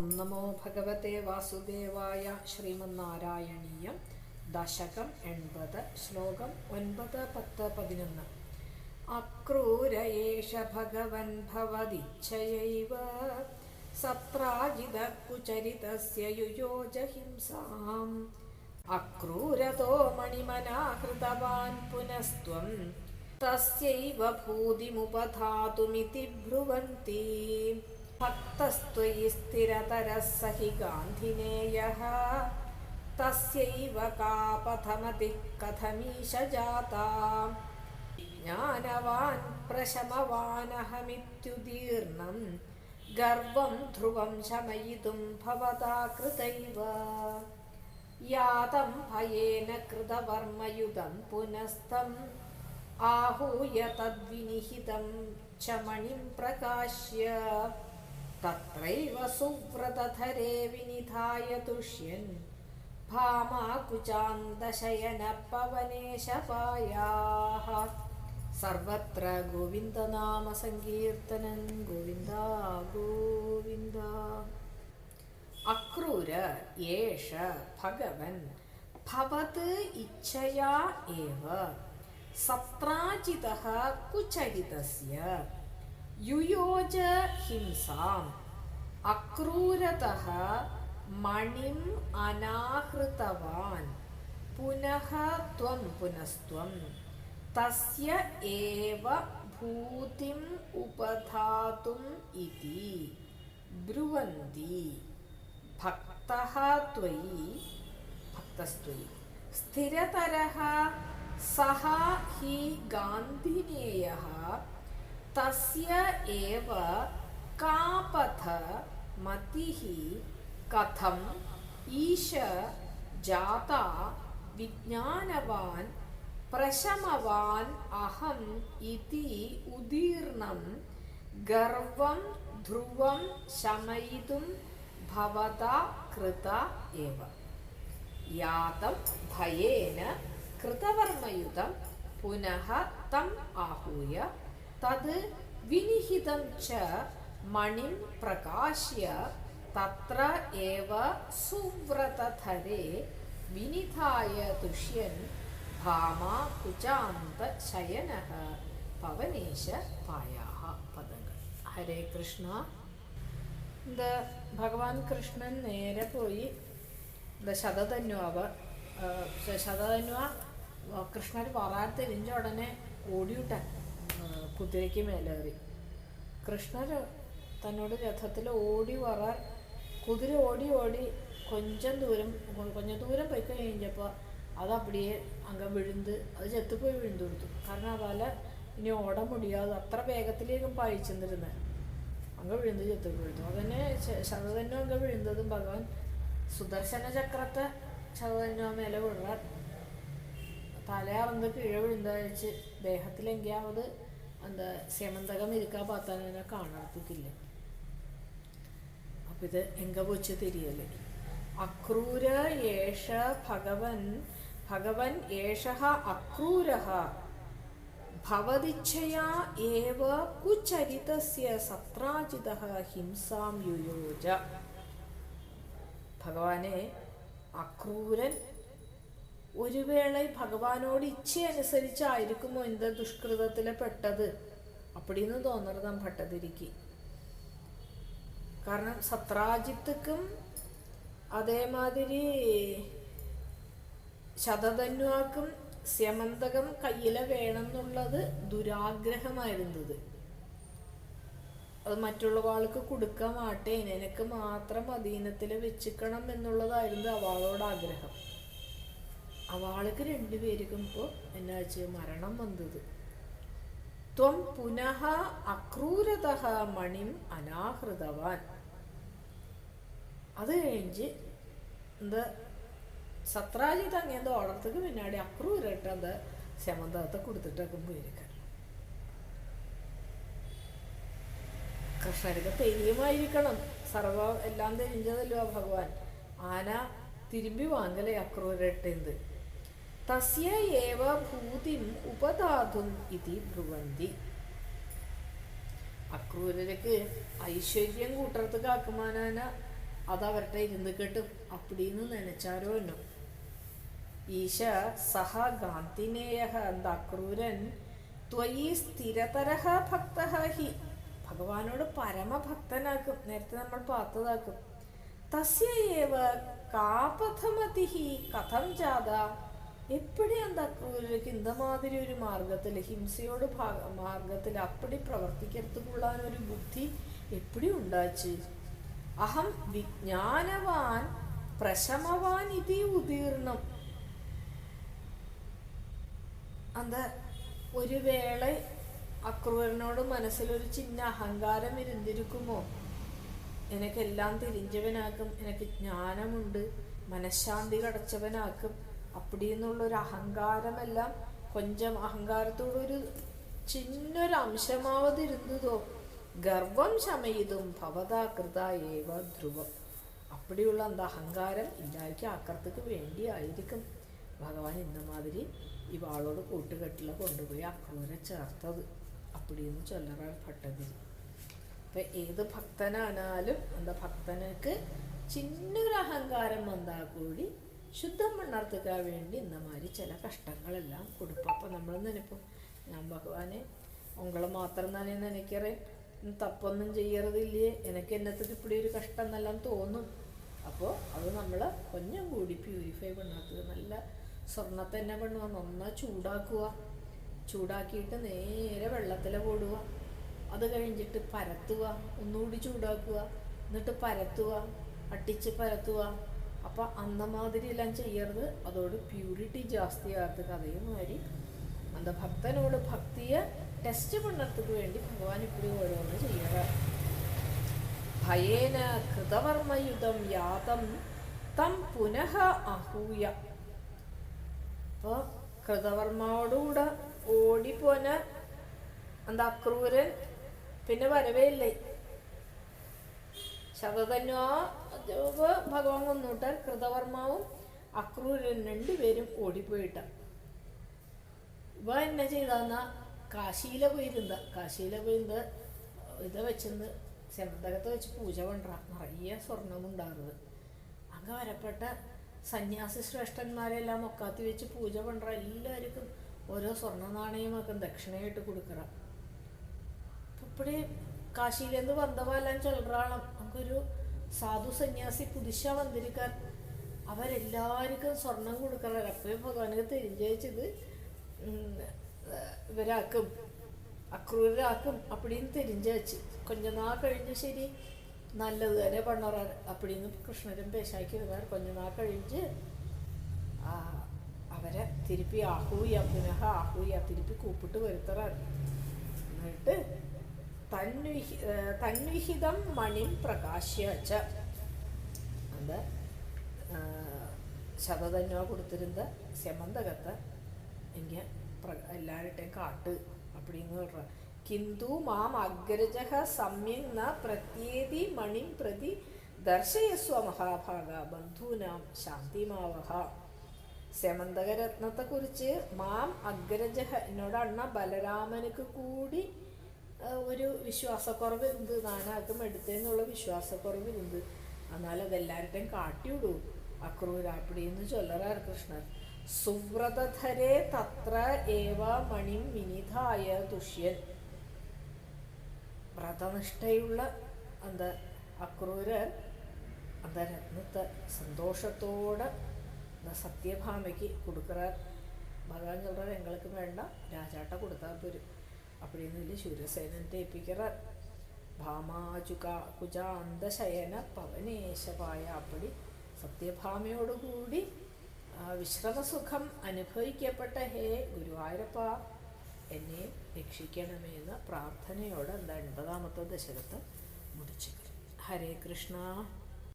ഓം നമോ ഭഗവത്തെ വാസുദേവായ ശ്രീമന്നാരായണീയം. ദശകം എൺപത് ശ്ലോകം ഒൻപത് പത്ത് പതിനൊന്ന്. അക്രൂരയേഷ ഭഗവൻ ഭവതിച്ഛയൈവ സത്രാജിത കുചരിതസ്യ യുയോജ ഹിംസാം അക്രൂരതോ മണിമനാഹൃതവാൻ പുനസ്ത്വം. തസ്യൈവ ഭൂതിമുപധാതുമിതി ബ്രുവന്തി भक्तस्त्वयि स्थिरतरः गान्धिनेयः तस्यैव कापथमतिः कथमीश जाता ज्ञानवान् प्रशमवानहमित्युदीर्णं, गर्वं ध्रुवं शमयितुं भवता कृतैव। यातं भयेन कृतवर्मयुधं पुनस्तम् आहूय तद्विनिहितं च मणिं प्रकाश्य। तत्रैव सुव्रतधरे विनिधाय तुष्यन् भामाकुचान्दशयनपवनेशपायाः सर्वत्र गोविन्दनामसङ्कीर्तनं गोविन्द गोविन्द अक्रूर एष भगवन् भवत् इच्छया एव सत्राजितः യുയോജ ഹിംസാം. അക്രൂരതഃ മണിം അനാഹൃതവാൻ. പുനഃ ത്വം പുനസ്ത്വം. തസ്യ ഏവ ഭൂതിം ഉപധാതും ഇതി. ബ്രുവന്തി. ഭക്തഃ ത്വയി. ഭക്തസ്ത്വയി. സ്ഥിരതരഃ സഹ ഹി ഗാന്ധിനേയഃ തസ്യ ഏവ കാപഥ മതിഃ കഥം ഈശ ജാത വിജ്ഞാനവാൻ പ്രശമവാൻ അഹം ഇതി ഉദീർണം ഗർവം ധ്രുവം ശമയിതും ഭവത കൃത ഏവ യാതം ഭയേന കൃതവർമ്മയുതം പുനഃ തം ആഹൂയ തത് വിനിഹിതം ച മണിം പ്രകാശ്യ തത്ര ഏവ സുവ്രതധരെ വിനിധായ തുഷ്യൻ ഭാമാകുചാന്ത ശയന പവനേശ പായാ പദങ്ങൾ. ഹരേ കൃഷ്ണ. இந்த ഭഗവാൻ കൃഷ്ണൻ നേരെ പോയി ശതധന്വാവ് ശതധന്വ കൃഷ്ണർ പറയാൻ തിരിഞ്ഞ ഉടനെ ഓടിയിട്ടാണ് കുതിരയ്ക്ക് മേലേറി. കൃഷ്ണര് തന്നോട് രഥത്തിൽ ഓടി വറാൻ കുതിര ഓടി ഓടി കൊഞ്ചം ദൂരം കൊഞ്ച ദൂരം പോയി കഴിഞ്ഞപ്പോൾ അത് അപ്പടിയെ അങ്ങ് വിഴുന്ന് അത് ചെത്തുപോയി വിഴുന്ന് കൊടുത്തു. കാരണം അതല്ല ഇനി ഓട മുടിയാതെ അത്ര വേഗത്തിലേക്ക് പഴിച്ചെന്നിരുന്നത് അങ്ങ് വിഴുന്ന് ചെത്തുപോയി വിഴുന്നു അതന്നെ ശതതന്നു അങ്ങ് വിഴുന്നതും ഭഗവാൻ സുദർശന ചക്രത്തെ ശതതന്നു മേലെ വിഴാൻ തലയറന്ന് കീഴ വിഴുന്നഴിച്ച് ദേഹത്തിലെങ്കിൽ അത് அந்த செமந்தகம் இருக்கா பார்த்தானே காணறதுக்கு இல்லை അപ്പം ഇത് എങ്ക പോച്ച് തിരിയല് അക്രൂര ഏഷ ഭഗവൻ ഭഗവൻ ഏഷ അക്രൂര ഭവതിച്ഛയാ ഏവ കുചരിതസ്യ സത്രാജിത ഹിംസാം യുയോജ ഭഗവാനെ അക്രൂരൻ ഒരു വേള ഭഗവാനോട് ഇച്ഛയനുസരിച്ചായിരിക്കുന്നു എന്റെ ദുഷ്കൃതത്തിലെ പെട്ടത്. അപ്പടിന്ന് തോന്നരുത് നാം ഭട്ടതിരിക്ക്. കാരണം സത്രാജിത്തുക്കും അതേമാതിരി ശതധന്വാക്കും സ്യമന്തകം കയ്യില വേണമെന്നുള്ളത് ദുരാഗ്രഹമായിരുന്നത്. അത് മറ്റുള്ള ആൾക്ക് കൊടുക്കാൻ മാട്ടേൻ എനിക്ക് മാത്രം അധീനത്തിൽ വെച്ചിക്കണം എന്നുള്ളതായിരുന്നു അവളോട് ആഗ്രഹം അവൾക്ക് രണ്ടുപേർക്കും ഇപ്പോൾ എന്നാ വെച്ച് മരണം വന്നത്. ത്വം പുനഃ അക്രൂരത മണിം അനാഹൃതവാൻ. അത് കഴിഞ്ഞ് എന്താ സത്രാജിത്ത് അങ്ങനെ ഓർഡർത്തുക്ക് പിന്നാടി അക്രൂരട്ട് അത് ശമന്തത്തെ കൊടുത്തിട്ടൊക്കെ പോയിരിക്കാൻ കർഷകർക്ക് തെരിയുമായിരിക്കണം സർവ എല്ലാം തെരിഞ്ഞതല്ലോ ഭഗവാൻ. ആന തിരുമ്പി വാങ്ങലേ അക്രൂരട്ടെന്ത് തസ്യ ഏവ ഭൂതിം ഉപദാതും ഇതി ബ്രുവന്തി അക്രൂരർക്ക് ഐശ്വര്യം കൂട്ടർത്ത് കാക്കുമാനാന അതവരുടെ ഇരുന്ന് കെട്ടും അപ്പടിന്ന് നനച്ചാരോ എന്നോ. ഈശ സഹ ഗാന്ധിനേയ എന്താ അക്രൂരൻ ത്വയി സ്ഥിരതരഹ ഭക്ത ഹി. ഭഗവാനോട് പരമഭക്തനാക്കും നേരത്തെ നമ്മൾ പാത്തതാക്കും. തസ്യ ഏവ കാപഥമതി കഥം ജാത എന്താ ക്രൂരക്ക് ഇന്ത മാതിരി ഒരു മാർഗത്തിൽ ഹിംസയോട് മാർഗത്തിൽ അപ്പടി പ്രവർത്തിക്കരുത്തുകൊള്ളാൻ ഒരു ബുദ്ധി എപ്പടി ഉണ്ടാച്ച്? അഹം വിജ്ഞാനവാൻ പ്രശമവാൻ ഇതി ഉദീർണം. അന്ത ഒരു വേള അക്രൂരനോട് മനസ്സിലൊരു ചിന്ന അഹങ്കാരം ഇരുന്നിരിക്കുമോ? എനക്കെല്ലാം തിരിഞ്ഞവനാക്കും എനിക്ക് ജ്ഞാനമുണ്ട് മനഃശാന്തി കടച്ചവനാക്കും. അപ്പടിയെന്നുള്ളൊരു അഹങ്കാരമെല്ലാം കൊഞ്ചം അഹങ്കാരത്തോടൊരു ചിന്നൊരു അംശമാവതിരുന്നതോ ഗർവം ശമയിതും ഭവതാ കൃത ഏവ ധ്രുവം. അപ്പടിയുള്ള എന്താ അഹങ്കാരം ഇല്ലായ്ക്ക് ആക്രത്തക്ക് വേണ്ടിയായിരിക്കും. ഭഗവാൻ ഇന്ന മാതിരി ഈ വാളോട് കൂട്ടുകെട്ടിൽ കൊണ്ടുപോയി അക്രൂരെ ചേർത്തത്. അപ്പടിയെന്ന് ചൊല്ലറാൻ പട്ടതിരി ഇപ്പം ഏത് ഭക്തനാണാലും എന്താ ഭക്തനക്ക് ചിന്നൊരു അഹങ്കാരം വന്നാൽ കൂടി ശുദ്ധം മണ്ണർത്തുക്കാൻ വേണ്ടി இந்த ചില കഷ്ടങ്ങളെല്ലാം കൊടുക്കും. അപ്പം നമ്മൾ നനപ്പം ഞാൻ ഭഗവാനെ ഉങ്ങളെ മാത്രം തന്നെ നനയ്ക്കറേ. തപ്പൊന്നും ചെയ്യറതില്ലേ എനിക്ക് എന്നത്തേക്ക് ഇപ്പിടി ഒരു കഷ്ടം എന്നെല്ലാം തോന്നും. അപ്പോൾ അത് നമ്മൾ കൊഞ്ഞം കൂടി പ്യൂരിഫൈ പണ്ണാത്തത് നല്ല സ്വർണത്തെ തന്നെ പണ്ണുക നന്നായി ചൂടാക്കുക. ചൂടാക്കിയിട്ട് നേരെ വെള്ളത്തിൽ പോടുക. അത് കഴിഞ്ഞിട്ട് പരത്തുക. ഒന്നുകൂടി ചൂടാക്കുക. എന്നിട്ട് പരത്തുക. അട്ടിച്ച് പരത്തുക. അപ്പോൾ അന്നമാതിരി എല്ലാം ചെയ്യരുത്. അതോട് പ്യൂരിറ്റി ജാസ്തിയാകത്ത് കഥയും മാതിരി അന്ത ഭക്തനോട് ഭക്തിയെ ടെസ്റ്റ് പണ്ണത്തുക്ക് വേണ്ടി ഭഗവാൻ ഇപ്പോഴും ഓരോന്ന് ചെയ്യുക. ഭയേന കൃതവർമ്മയുധം യാതം തം പുനഃ അഹൂയ. അപ്പൊ കൃതവർമ്മയോടുകൂടെ ഓടിപ്പോന എന്താ അക്രൂരൻ പിന്നെ വരവേ ഇല്ലേ ശതധന്വാ ഭഗവാൻ കൊന്നുവിട്ടാൽ കൃതവർമാവും അക്രൂരൻ രണ്ടുപേരും ഓടിപ്പോയിട്ട. ഇവ എന്നെ ചെയ്താന്ന കാശിയിലെ പോയിരുന്ന കാശിയിലെ പോയിരുന്ന ഇത് വെച്ചെന്ന് ചെമ്പകത്ത് വെച്ച് പൂജ പണ്ട നിറയെ സ്വർണമുണ്ടാകുന്നത് അങ്ങ് വരപ്പെട്ട സന്യാസി ശ്രേഷ്ഠന്മാരെല്ലാം ഒക്കാത്തി വെച്ച് പൂജ പണ്ട എല്ലാവർക്കും ഓരോ സ്വർണ നാണയമൊക്കെ ദക്ഷിണയായിട്ട് കൊടുക്കറ. ഇപ്പടി കാശിയിലേന്ന് വന്നവെല്ലാം ചൊല്ലാണ് നമുക്കൊരു സാധു സന്യാസി പുതിശ വന്നിരിക്കാൻ അവരെല്ലാവർക്കും സ്വർണം കൊടുക്കണം അപ്പോഴും ഭഗവാനൊക്കെ തെരിഞ്ചയച്ചത് ഇവരാക്കും അക്രൂരാക്കും അപ്പടിന്ന് തെരിഞ്ചയച്ച്. കൊഞ്ഞനാ കഴിഞ്ഞ് ശരി നല്ലത് തന്നെ പണ്ണറാർ അപ്പടിന്ന് കൃഷ്ണരും പേശാക്കി വരാൻ கொஞ்ச നാൾ കഴിഞ്ഞ് അവരെ തിരുപ്പി ആഹൂയ പുനഃ ആഹൂയ തിരുപ്പി കൂപ്പിട്ട് വരുത്തറാൻ എന്നിട്ട് തന്വിഹി തന്വിഹിതം മണിം പ്രകാശ്യച്ച அந்த ശതധന്വ കൊടുത്തിരുന്ന செமந்தகத்தை இங்கே പ്ര എല്ലാവരുടെയും കാട്ട് அப்படின்னு சொல்கிற കിന്തു മാം അഗ്രജ സമ്യങ് ന പ്രത്യേതി മണിം പ്രതി ദർശയസ്വ മഹാഭാഗ ബന്ധൂനാം ശാന്തിമാവഹ സെമന്തകരത്നത്തെക്കുറിച്ച് മാം അഗ്രജഹ എന്നോട് അണ്ണ ബലരാമനക്ക് കൂടി ഒരു വിശ്വാസക്കുറവ് ഉണ്ട്. നാനാക്കും എടുത്തേന്നുള്ള വിശ്വാസക്കുറവ് ഉണ്ട്. എന്നാൽ അതെല്ലാവരുടെയും കാട്ടിയിടൂ അക്രൂരാപ്പിടി എന്ന് ചൊല്ലറാർ കൃഷ്ണൻ. സുവ്രതധരെ തത്ര ഏവ മണി വിനിധായ തുഷ്യൻ. വ്രതനിഷ്ഠയുള്ള അന്ത അക്രൂര് അന്ത അന്തരത്നത്തെ സന്തോഷത്തോടെ സത്യഭാമയ്ക്ക് കൊടുക്കുറാർ ഭഗവാൻ ചൊല്ലാർ എങ്ങൾക്ക് വേണ്ട രാജാട്ട കൊടുത്താൽ തരും அப்படின்னு சொல்லி ശൂരസേനന്റെ ഏൽപ്പിക്കാറ് ഭാമാചുക കുജാന്തശയന പവനേശവായ അപ്പടി സത്യഭാമയോടുകൂടി വിശ്രമസുഖം അനുഭവിക്കപ്പെട്ട ഹേ ഗുരുവായൂരപ്പ എന്നെ രക്ഷിക്കണമെന്ന് പ്രാർത്ഥനയോടെ എന്താ എൺപതാമത്തെ ദശകത്ത് മുടിച്ചു ഹരേ കൃഷ്ണ.